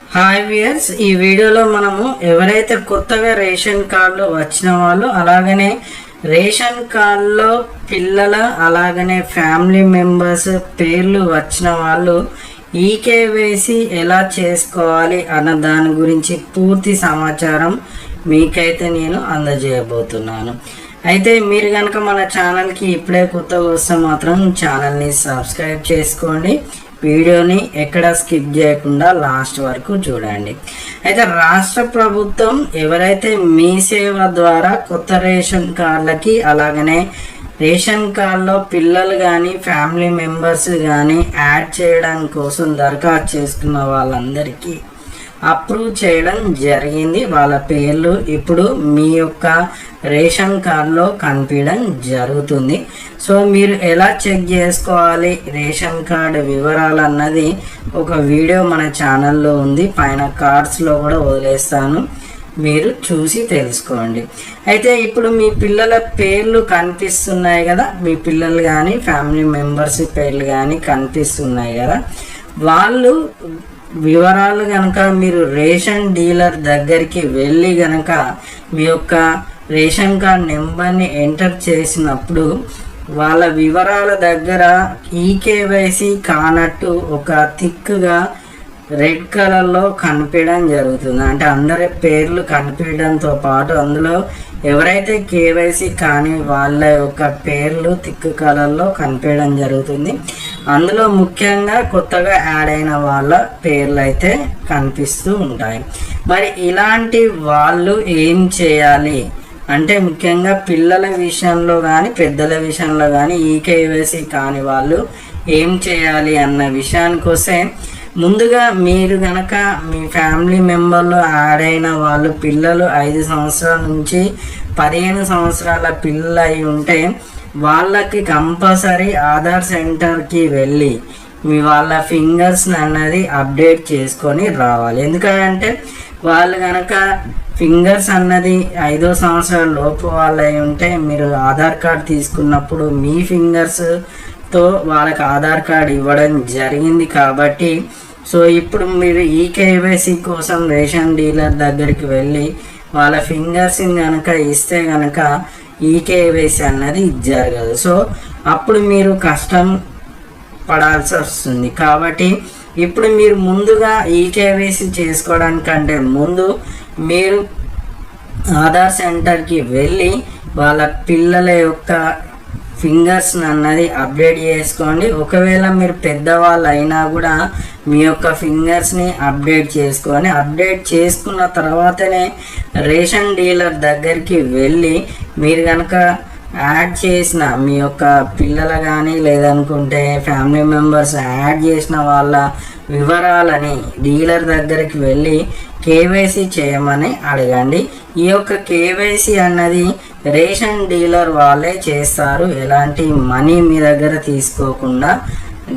Hi viewers ఈ వీడియోలో మనము ఎవరైతే కొత్తగా రేషన్ కార్డులు వచ్చిన వాళ్ళు అలాగనే రేషన్ కార్డులో పిల్లల అలాగనే ఫ్యామిలీ మెంబర్స్ పేర్లు వచ్చిన వాళ్ళు ఈకేవైసీ ఎలా చేసుకోవాలి అన్న దాని గురించి పూర్తి సమాచారం మీకైతే నేను అందజేయబోతున్నాను. అయితే మీరు కనుక మన ఛానల్కి ఇప్పుడే కొత్తగా వస్తే మాత్రం ఛానల్ని సబ్స్క్రైబ్ చేసుకోండి. వీడియోని ఎక్కడ స్కిప్ చేయకుండా లాస్ట్ వరకు చూడండి. అయితే రాష్ట్ర ప్రభుత్వం ఎవరైతే మీ సేవ ద్వారా కొత్త రేషన్ కార్డులకి అలాగనే రేషన్ కార్డులో పిల్లలు కానీ ఫ్యామిలీ మెంబర్స్ కానీ యాడ్ చేయడం కోసం దరఖాస్తు చేసుకున్న వాళ్ళందరికీ అప్రూవ్ చేయడం జరిగింది. వాళ్ళ పేర్లు ఇప్పుడు మీ యొక్క రేషన్ కార్డులో కనిపించడం జరుగుతుంది. సో మీరు ఎలా చెక్ చేసుకోవాలి? రేషన్ కార్డు వివరాలు అన్నది ఒక వీడియో మన ఛానల్లో ఉంది. పైన కార్డ్స్లో కూడా వదిలేస్తాను. మీరు చూసి తెలుసుకోండి. అయితే ఇప్పుడు మీ పిల్లల పేర్లు కనిపిస్తున్నాయి కదా? మీ పిల్లలు కానీ ఫ్యామిలీ మెంబర్స్ పేర్లు కానీ కనిపిస్తున్నాయి కదా? వాళ్ళు వివరాలు కనుక మీరు రేషన్ డీలర్ దగ్గరికి వెళ్ళి కనుక మీ యొక్క రేషన్ కార్డ్ నెంబర్ని ఎంటర్ చేసినప్పుడు వాళ్ళ వివరాల దగ్గర ఈకేవైసీ కానట్టు ఒక థిక్గా రెడ్ కలర్లో కనిపించడం జరుగుతుంది. అంటే అందరి పేర్లు కనిపించడంతో పాటు అందులో ఎవరైతే కేవైసీ కానీ వాళ్ళ యొక్క పేర్లు తిక్కు కలర్లో కనిపించడం జరుగుతుంది. అందులో ముఖ్యంగా కొత్తగా యాడ్ అయిన వాళ్ళ పేర్లు అయితే కనిపిస్తూ ఉంటాయి. మరి ఇలాంటి వాళ్ళు ఏం చేయాలి? అంటే ముఖ్యంగా పిల్లల విషయంలో కానీ పెద్దల విషయంలో కానీ ఈ కేవైసీ కాని వాళ్ళు ఏం చేయాలి అన్న విషయానికి వస్తే ముందుగా మీరు గనక మీ ఫ్యామిలీ మెంబర్లు ఆడైన వాళ్ళు పిల్లలు ఐదు సంవత్సరాల నుంచి పదిహేను సంవత్సరాల పిల్లలు అయి ఉంటే వాళ్ళకి కంపల్సరీ ఆధార్ సెంటర్కి వెళ్ళి మీ వాళ్ళ ఫింగర్స్ అన్నది అప్డేట్ చేసుకొని రావాలి. ఎందుకంటే వాళ్ళు కనుక ఫింగర్స్ అన్నది ఐదో సంవత్సరాల లోపు వాళ్ళు అయి ఉంటే మీరు ఆధార్ కార్డ్ తీసుకున్నప్పుడు మీ ఫింగర్స్ తో వాళ్ళకి ఆధార్ కార్డ్ ఇవ్వడం జరిగింది కాబట్టి సో ఇప్పుడు మీరు ఈ కేవైసీ కోసం రేషన్ డీలర్ దగ్గరికి వెళ్ళి వాళ్ళ ఫింగర్స్ని కనుక ఇస్తే కనుక ఈ కేవైసీ అన్నది జరగదు. సో అప్పుడు మీరు కష్టం పడాల్సి వస్తుంది. కాబట్టి ఇప్పుడు మీరు ముందుగా ఈ కేవైసీ చేసుకోవడానికంటే ముందు మీరు ఆధార్ సెంటర్కి వెళ్ళి వాళ్ళ పిల్లల యొక్క ఫింగర్స్ అన్నది అప్డేట్ చేసుకోండి. ఒకవేళ మీరు పెద్దవాళ్ళు అయినా కూడా మీ యొక్క ఫింగర్స్ని అప్డేట్ చేసుకొని అప్డేట్ చేసుకున్న తర్వాతనే రేషన్ డీలర్ దగ్గరికి వెళ్ళి మీరు కనుక యాడ్ చేసిన మీ యొక్క పిల్లలు కానీ లేదనుకుంటే ఫ్యామిలీ మెంబర్స్ యాడ్ చేసిన వాళ్ళ వివరాలని డీలర్ దగ్గరికి వెళ్ళి కేవైసీ చేయమని అడగండి. ఈ యొక్క కేవైసీ అన్నది రేషన్ డీలర్ వాళ్ళే చేస్తారు. ఎలాంటి మనీ మీ దగ్గర తీసుకోకుండా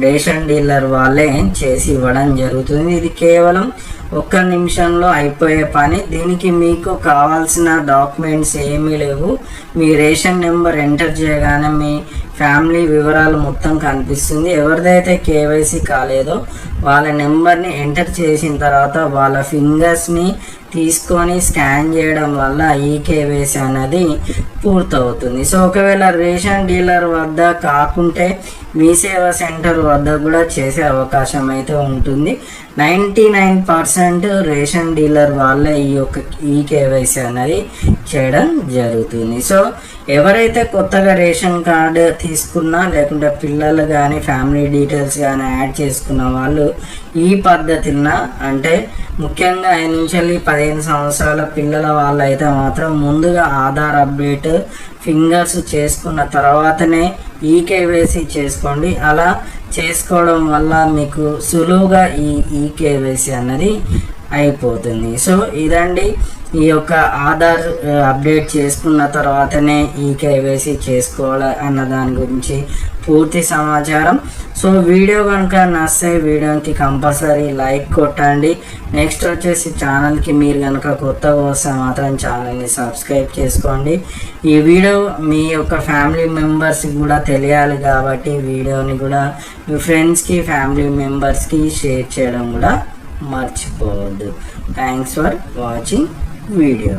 రేషన్ డీలర్ వాళ్ళే చేసి ఇవ్వడం జరుగుతుంది. ఇది కేవలం ఒక్క నిమిషంలో అయిపోయే పని. దీనికి మీకు కావాల్సిన డాక్యుమెంట్స్ ఏమీ లేవు. మీ రేషన్ నెంబర్ ఎంటర్ చేయగానే మీ ఫ్యామిలీ వివరాలు మొత్తం కనిపిస్తుంది. ఎవరిదైతే కేవైసీ కాలేదో వాళ్ళ నెంబర్ని ఎంటర్ చేసిన తర్వాత వాళ్ళ ఫింగర్స్ని తీసుకొని స్కాన్ చేయడం వల్ల ఈ కేవైసీ అనేది పూర్తవుతుంది. సో ఒకవేళ రేషన్ డీలర్ వద్ద కాకుంటే మీ సేవా సెంటర్ వద్ద కూడా చేసే అవకాశం అయితే ఉంటుంది. Ninety nine percent ration dealer వాళ్ళే ఈ యొక్క ఈ కేవైసీ అనేది చేయడం జరుగుతుంది. సో ఎవరైతే కొత్తగా రేషన్ కార్డు తీసుకున్నా లేకుంటే పిల్లలు కానీ ఫ్యామిలీ డీటెయిల్స్ కానీ యాడ్ చేసుకున్న వాళ్ళు ఈ పద్ధతిన అంటే ముఖ్యంగా ఐదు నుంచి పదిహేను సంవత్సరాల పిల్లల వాళ్ళు అయితే మాత్రం ముందుగా ఆధార్ అప్డేట్ ఫింగర్స్ చేసుకున్న తర్వాతనే ఈ కేవైసీ చేసుకోండి. అలా చేసుకోవడం వల్ల మీకు సులువుగా ఈ ఈ కేవైసీ అన్నది అయిపోతుంది. సో ఇదండి. ఈ యొక్క ఆధార్ అప్డేట్ చేసుకున్న తర్వాతనే ఈ కేవైసీ చేసుకోవాలి అన్న దాని గురించి పూర్తి సమాచారం. సో వీడియో కనుక నచ్చితే వీడియోకి కంపల్సరీ లైక్ కొట్టండి. నెక్స్ట్ వచ్చేసి ఛానల్కి మీరు కనుక కొత్తగా వస్తే మాత్రం ఛానల్ని సబ్స్క్రైబ్ చేసుకోండి. ఈ వీడియో మీ యొక్క ఫ్యామిలీ మెంబర్స్కి కూడా తెలియాలి కాబట్టి వీడియోని కూడా మీ ఫ్రెండ్స్కి ఫ్యామిలీ మెంబర్స్కి షేర్ చేయడం కూడా మర్చిపోవద్దు. Thanks for watching. వీడియో